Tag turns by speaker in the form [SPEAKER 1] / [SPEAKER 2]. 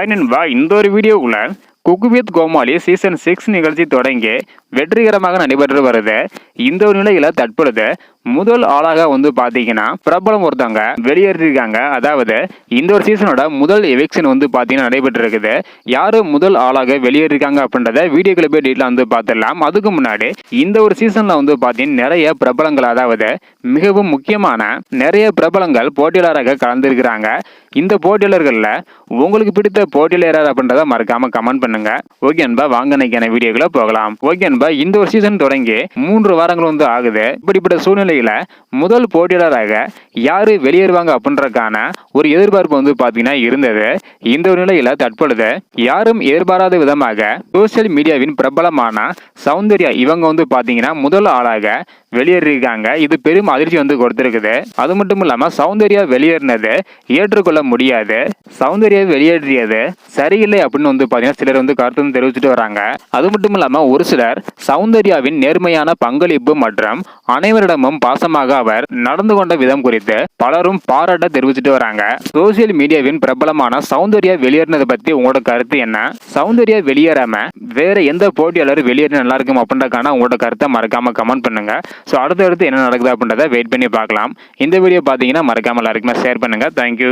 [SPEAKER 1] Hi நண்பா இந்த ஒரு வீடியோக்குள்ள cook with Comali season six நிகழ்ச்சி தொடங்கி வெற்றிகரமாக நடைபெற்று வருது. இந்த ஒரு நிலையில் தற்பொழுது முதல் ஆளாக வந்து பார்த்தீங்கன்னா பிரபலம் ஒருத்தவங்க வெளியேறியிருக்காங்க. அதாவது இந்த ஒரு சீசனோட முதல் எவிக்ஷன் வந்து பார்த்தீங்கன்னா நடைபெற்று இருக்குது முதல் ஆளாக வெளியேறியிருக்காங்க அப்படின்றத வீடியோக்களை போய் டீட்டில் வந்து பார்த்துடலாம். அதுக்கு முன்னாடி இந்த ஒரு சீசனில் வந்து பார்த்தீங்கன்னா நிறைய பிரபலங்கள் அதாவது மிகவும் முக்கியமான நிறைய பிரபலங்கள் போட்டியாளராக கலந்துருக்கிறாங்க. இந்த போட்டியாளர்களில் உங்களுக்கு பிடித்த போட்டியாளர் யார் அப்படின்றத மறக்காம கமெண்ட் பண்ணுங்க. ஓகே அன்பா வாங்க இன்னைக்கான வீடியோக்களை போகலாம். ஓகே அன்பா இந்த ஒரு சீசன் தொடங்கி மூன்று வாரங்கள் வந்து ஆகுது. இப்படிப்பட்ட சூழ்நிலையில முதல் போட்டியாளராக யாரு வெளியேறுவாங்க அப்படின்றதுக்கான ஒரு எதிர்பார்ப்பு வந்து பாத்தீங்கன்னா இருந்தது. இந்த ஒரு தற்பொழுது யாரும் எதிர்பாராத விதமாக சோசியல் மீடியாவின் பிரபலமான சௌந்தர்யா இவங்க வந்து பாத்தீங்கன்னா முதல் ஆளாக வெளியேறியிருக்காங்க. இது பெரும் அதிர்ச்சி வந்து கொடுத்துருக்குது. அது மட்டும் இல்லாமல் சௌந்தர்யா வெளியேறினது ஏற்றுக்கொள்ள முடியாது. சௌந்தர்யா வெளியேறியது சரியில்லை அப்படின்னு வந்து பார்த்தீங்கன்னா சிலர் வந்து கருத்து தெரிவிச்சுட்டு வராங்க. அது மட்டும் இல்லாமல் ஒரு சிலர் சௌந்தர்யாவின் நேர்மையான பங்களிப்பு மற்றும் அனைவரிடமும் பாசமாக அவர் நடந்து கொண்ட விதம் குறித்து பலரும் பாராட்ட தெரிவிச்சுட்டு வராங்க. சோசியல் மீடியாவின் பிரபலமான சௌந்தர்யா வெளியேறினதை பத்தி உங்களோட கருத்து என்ன? சௌந்தர்யா வெளியேறாம வேற எந்த போட்டியாளர் வெளியேறி நல்லா இருக்கும் அப்படின்றக்கான உங்களோட கருத்தை மறக்காம கமெண்ட் பண்ணுங்க. ஸோ அடுத்தடுத்து என்ன நடக்குது அப்படின்றத வெயிட் பண்ணி பார்க்கலாம். இந்த வீடியோ பார்த்தீங்கன்னா மறக்காம எல்லாருக்குமே ஷேர் பண்ணுங்க. தேங்க்யூ